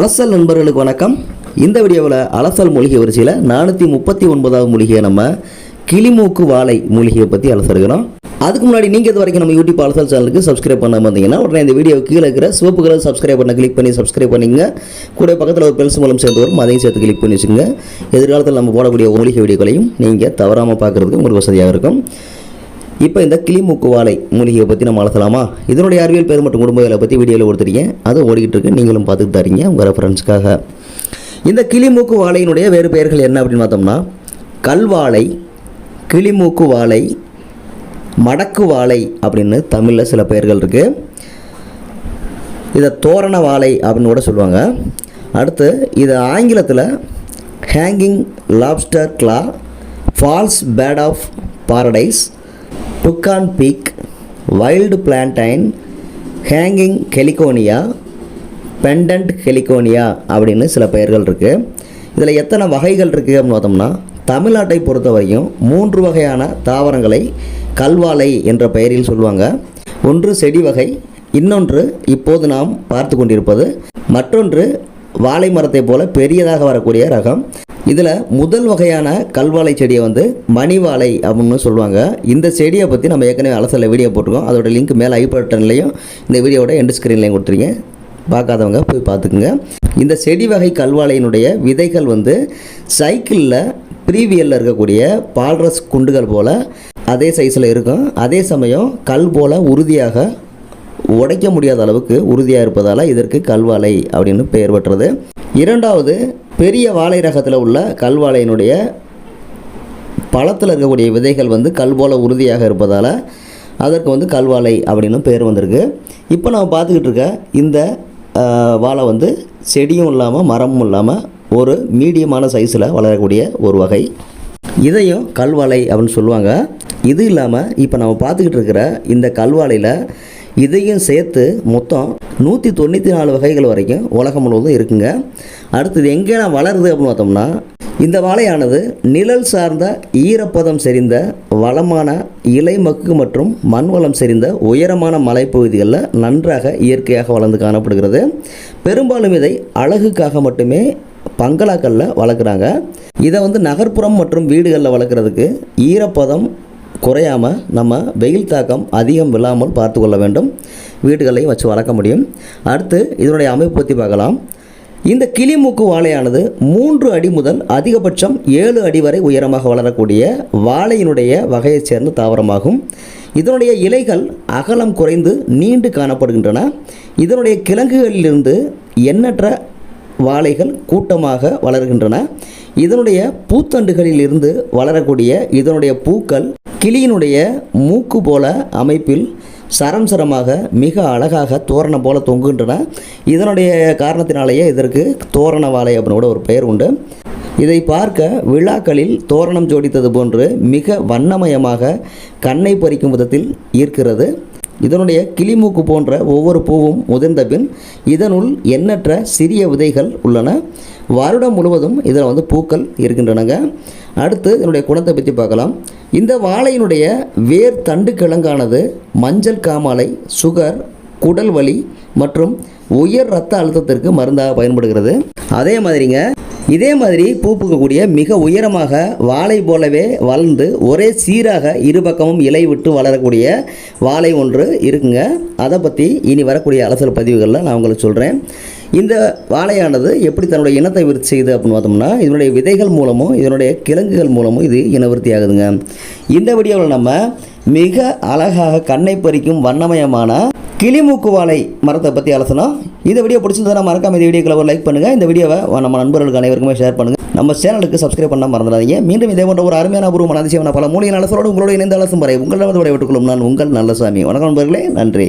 அலசல் நண்பர்களுக்கு வணக்கம். இந்த வீடியோவில் அலசல் மூலிகை வரிசையில் நானூற்றி முப்பத்தி ஒன்பதாவது மூலிகையை நம்ம கிளிமூக்கு வாழை மூலிகையை பற்றி அலசருக்கிறோம் அதுக்கு முன்னாடி நீங்கள் இது வரைக்கும் நம்ம யூடியூப் அலசல் சேனலுக்கு சப்ஸ்கிரைப் பண்ண இருந்தீங்கன்னா உடனே இந்த வீடியோ கீழே இருக்கிற சிவப்பு கலர் சப்ஸ்கிரைப் பண்ண கிளிக் பண்ணி சப்ஸ்கிரைப் பண்ணிங்க கூட பக்கத்தில் ஒரு பெல்ஸ் மூலம் சேர்ந்து வரும். அதையும் சேர்த்து கிளிக் பண்ணி வச்சுங்க எதிர்காலத்தில் நம்ம போடக்கூடிய மூலிகை வீடியோக்களையும் நீங்கள் தவறாமல் பார்க்குறதுக்கு உங்களுக்கு வசதியாக இருக்கும். இப்போ இந்த கிளிமூக்கு வாழை மூலிகையை பற்றி நம்ம அலசலாமா? இதனுடைய அறிவியல் பேர் மற்றும் குடும்பங்களை பற்றி வீடியோவில் கொடுத்துருக்கேன் அதை ஓடிக்கிட்டு இருக்கு. நீங்களும் பார்த்துட்டு தரீங்க உங்கள் ரெஃபரன்ஸ்க்காக இந்த கிளிமூக்கு வாழையினுடைய வேறு பெயர்கள் என்ன அப்படின்னு பார்த்தோம்னா கல்வாழை கிளிமூக்கு வாழை மடக்கு வாழை அப்படின்னு தமிழில் சில பெயர்கள் இருக்குது இதை தோரண வாழை அப்படின்னு கூட சொல்லுவாங்க. அடுத்து இது ஆங்கிலத்தில் hanging lobster claw false bird of paradise toucan beak wild plantain hanging heliconia pendant heliconia அப்படின்னு சில பெயர்கள் இருக்குது இதில் எத்தனை வகைகள் இருக்குது அப்படின்னு பார்த்தோம்னா தமிழ்நாட்டை பொறுத்த வரைக்கும் மூன்று வகையான தாவரங்களை கல்வாழை என்ற பெயரில் சொல்லுவாங்க. ஒன்று செடி வகை இன்னொன்று இப்போது நாம் பார்த்து கொண்டிருப்பது. மற்றொன்று வாழை மரத்தை போல பெரியதாக வரக்கூடிய ரகம். இதில் முதல் வகையான கல்வாழை செடியை வந்து மணிவாழை அப்படின்னு சொல்லுவாங்க. இந்த செடியை பற்றி நம்ம ஏற்கனவே அலசலில் வீடியோ போட்டிருக்கோம். அதோட லிங்க் மேலே ஐ பட்டன்லையும் இந்த வீடியோவோட எண்டு ஸ்க்ரீன்லையும் கொடுத்துருக்கேன் பார்க்காதவங்க போய் பார்த்துக்குங்க. இந்த செடி வகை கல்வாழையினுடைய விதைகள் வந்து சைக்கிளில் ப்ரீவியலில் இருக்கக்கூடிய பால்ரஸ் குண்டுகள் போல் அதே சைஸில் இருக்கும். அதே சமயம் கல் போல் உறுதியாக உடைக்க முடியாத அளவுக்கு உறுதியாக இருப்பதால் இதற்கு கல்வாழை அப்படின்னு பெயர் பெற்றது. இரண்டாவது பெரிய வாழை ரகத்தில் உள்ள கல்வாழையினுடைய பழத்தில் இருக்கக்கூடிய விதைகள் வந்து கல் போல உறுதியாக இருப்பதால் அதற்கு வந்து கல்வாழை அப்படின்னு பேர் வந்திருக்கு. இப்போ நம்ம பார்த்துக்கிட்டு இருக்க இந்த வாழை வந்து செடியும் இல்லாமல் மரமும் இல்லாமல் ஒரு மீடியமான சைஸில் வளரக்கூடிய ஒரு வகை. இதையும் கல்வாழை அப்படின்னு சொல்லுவாங்க. இது இல்லாமல் இப்போ நம்ம பார்த்துக்கிட்டு இருக்கிற இந்த கல்வாழையில் இதையும் சேர்த்து மொத்தம் நூற்றி தொண்ணூற்றி நாலு வகைகள் வரைக்கும் உலகம் முழுவதும் இருக்குங்க. அடுத்தது எங்கெல்லாம் வளருது அப்படின்னு பார்த்தோம்னா இந்த வாழையானது நிழல் சார்ந்த ஈரப்பதம் செறிந்த வளமான இலை மக்கு மற்றும் மண்வளம் செறிந்த உயரமான மலைப்பகுதிகளில் நன்றாக இயற்கையாக வளர்ந்து காணப்படுகிறது. பெரும்பாலும் இதை அழகுக்காக மட்டுமே பங்களாக்களில் வளர்க்குறாங்க. இதை வந்து நகர்ப்புறம் மற்றும் வீடுகளில் வளர்க்குறதுக்கு ஈரப்பதம் குறையாமல் நம்ம வெயில் தாக்கம் அதிகம் விழாமல் பார்த்து கொள்ள வேண்டும். வீடுகளையும் வச்சு வளர்க்க முடியும். அடுத்து இதனுடைய அமைப்பு பற்றி பார்க்கலாம். இந்த கிளிமூக்கு வாழையானது மூன்று அடி முதல் அதிகபட்சம் ஏழு அடி வரை உயரமாக வளரக்கூடிய வாழையினுடைய வகையைச் சேர்ந்த தாவரமாகும். இதனுடைய இலைகள் அகலம் குறைந்து நீண்டு காணப்படுகின்றன. இதனுடைய கிழங்குகளிலிருந்து எண்ணற்ற வாழைகள் கூட்டமாக வளர்கின்றன. இதனுடைய பூத்தண்டுகளில் இருந்து வளரக்கூடிய இதனுடைய பூக்கள் கிளியினுடைய மூக்கு போல அமைப்பில் சரம் சரமாக மிக அழகாக தோரணம் போல் தொங்குகின்றன. இதனுடைய காரணத்தினாலேயே இதற்கு தோரண வாழை அப்படின்னு கூட ஒரு பெயர் உண்டு. இதை பார்க்க விழாக்களில் தோரணம் ஜோடித்தது போன்று மிக வண்ணமயமாக கண்ணை பறிக்கும் விதத்தில் ஈர்க்கிறது இதனுடைய கிளிமூக்கு போன்ற ஒவ்வொரு பூவும் முதிர்ந்த பின் இதனுள் எண்ணற்ற சிறிய விதைகள் உள்ளன. வருடம் முழுவதும் இதில் வந்து பூக்கள் இருக்கின்றனங்க. அடுத்து இதனுடைய குணத்தை பற்றி பார்க்கலாம். இந்த வாழையினுடைய வேர் தண்டு கிழங்கானது மஞ்சள் காமாலை சுகர் குடல் வலி மற்றும் உயர் ரத்த அழுத்தத்திற்கு மருந்தாக பயன்படுகிறது. அதே மாதிரிங்க இதே மாதிரி பூ பூக்கக்கூடிய மிக உயரமாக வாழை போலவே வளர்ந்து ஒரே சீராக இரு பக்கமும் இலை விட்டு வளரக்கூடிய வாழை ஒன்று இருக்குங்க. அதை பற்றி இனி வரக்கூடிய அலசல் பதிவுகளில் நான் உங்களுக்கு சொல்கிறேன் இந்த வாழையானது எப்படி தன்னுடைய இனத்தை விருத்தி செய்யுது அப்படின்னு பார்த்தோம்னா இதனுடைய விதைகள் மூலமும் இதனுடைய கிழங்குகள் மூலமும் இது இனவிருத்தி ஆகுதுங்க. இந்த வீடியோவில் நம்ம மிக அழகாக கண்ணை பறிக்கும் வண்ணமயமான கிளிமூக்குவாலை மரத்தை பற்றி அலசனா இந்த வீடியோ பிடிச்சிருந்தா மறக்காம இந்த வீடியோக்களை ஒரு லைக் பண்ணுங்கள் இந்த வீடியோவை நம்ம நண்பர்களுக்கு அனைவருக்குமே ஷேர் பண்ணுங்கள் நம்ம சேனலுக்கு சப்ஸ்கிரைப் பண்ண மறந்துடாதீங்க. மீண்டும் இதே போன்ற ஒரு அருமையான பூர்வமான அதிசயமான பல மூலிகை நலசோடு உங்களோட இணைந்த அலசும் வரை உங்களிடம் விட்டுக்கொள்ளும் கொள்ளும் நான் உங்கள் நல்லசாமி வணக்கம் நண்பர்களே. நன்றி.